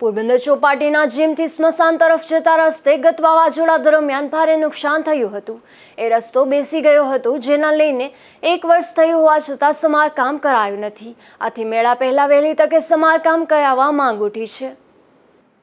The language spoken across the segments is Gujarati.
પોરબંદર ચોપાટીના જીમથી સ્મશાન તરફ જતા રસ્તે ગત વાવાઝોડા દરમિયાન ભારે નુકસાન થયું હતું. એ રસ્તો બેસી ગયો હતો, જેના લઈને એક વર્ષ થયું હોવા છતાં સમારકામ કરાયું નથી. આથી મેળા પહેલા વહેલી તકે સમારકામ કરાવવા માંગ ઉઠી છે.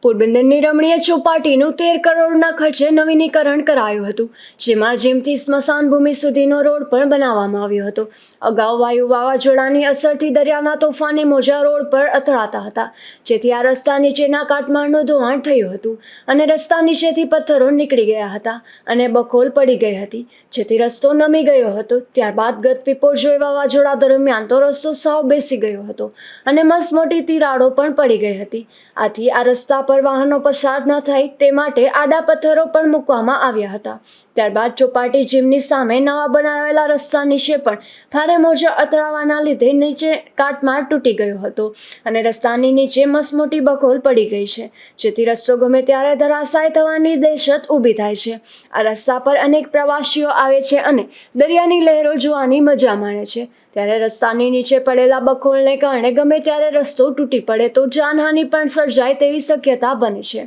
પોરબંદરની રમણીય ચોપાટીનું તેર કરોડના ખર્ચે નવીનીકરણ કરાયું હતું, જેમાં જેમથી સ્મશાન ભૂમિ સુધીનો રોડ પણ બનાવવામાં આવ્યો હતો. અગાઉ વાયુ વાવાઝોડાની અસરથી દરિયાના તોફાને મોજા રોડ પર અથડાતા હતા, જેથી આ રસ્તા નીચેના કાટમાળનું ધોવાણ થયું હતું અને રસ્તા નીચેથી પથ્થરો નીકળી ગયા હતા અને બખોલ પડી ગઈ હતી. જેથી રસ્તો નમી ગયો હતો, ત્યારબાદ ગત પીપોરજોય વાવાઝોડા દરમિયાન તો રસ્તો સાવ બેસી ગયો હતો અને મસમોટી તિરાડો પણ પડી ગઈ હતી. આથી આ રસ્તા પર વાહનો પસાર ન થાય તે માટે આડા પથ્થરો પણ મૂકવામાં આવ્યા હતા. ત્યારબાદ ચોપાટી જીમની સામે નવા બનાવેલા રસ્તા નીચે પણ ભારે મોજા અથડાવાના લીધે નીચે કાટમાળ તૂટી ગયો હતો અને રસ્તાની નીચે મસમોટી બખોલ પડી ગઈ છે, જેથી રસ્તો ગમે ત્યારે ધરાશાય થવાની દહેશત ઊભી થાય છે. આ રસ્તા પર અનેક પ્રવાસીઓ આવે છે અને દરિયાની લહેરો જોવાની મજા માણે છે. ત્યારે રસ્તાની નીચે પડેલા બખોલને કારણે ગમે ત્યારે રસ્તો તૂટી પડે તો જાનહાનિ પણ સર્જાય તેવી શક્યતા બની છે.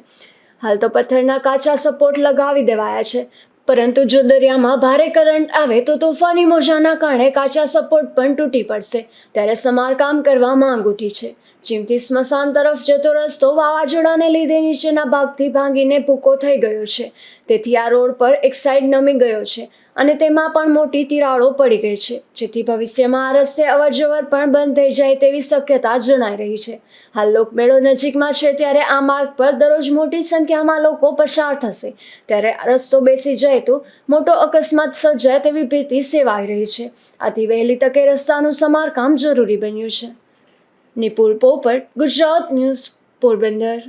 હાલ તો પથ્થરના કાચા સપોર્ટ લગાવી દેવાયા છે. પરંતુ જો દરિયામાં ભારે કરંટ આવે તો તોફાની મોજાના કારણે કાચા સપોર્ટ પણ તૂટી પડશે. ત્યારે સમારકામ કરવા માંગ ઉઠી છે. ચીમથી સ્મશાન તરફ જતો રસ્તો વાવાઝોડાને લીધે નીચેના ભાગથી ભાંગીને ભૂકો થઈ ગયો છે. તેથી આ રોડ પર એક સાઈડ નમી ગયો છે અને તેમાં પણ મોટી તિરાડો પડી ગઈ છે. જેથી ભવિષ્યમાં આ રસ્તે અવરજવર પણ બંધ થઈ જાય તેવી શક્યતા જણાઈ રહી છે. હાલ લોકમેળો નજીકમાં છે ત્યારે આ માર્ગ પર દરરોજ મોટી સંખ્યામાં લોકો પસાર થશે. ત્યારે રસ્તો બેસી જાય તો મોટો અકસ્માત સર્જાય તેવી ભીતિ સેવાઈ રહી છે. આથી વહેલી તકે રસ્તાનું સમારકામ જરૂરી બન્યું છે. નિપુલ પોપટ, ગુજરાત ન્યૂઝ પોરબંદર.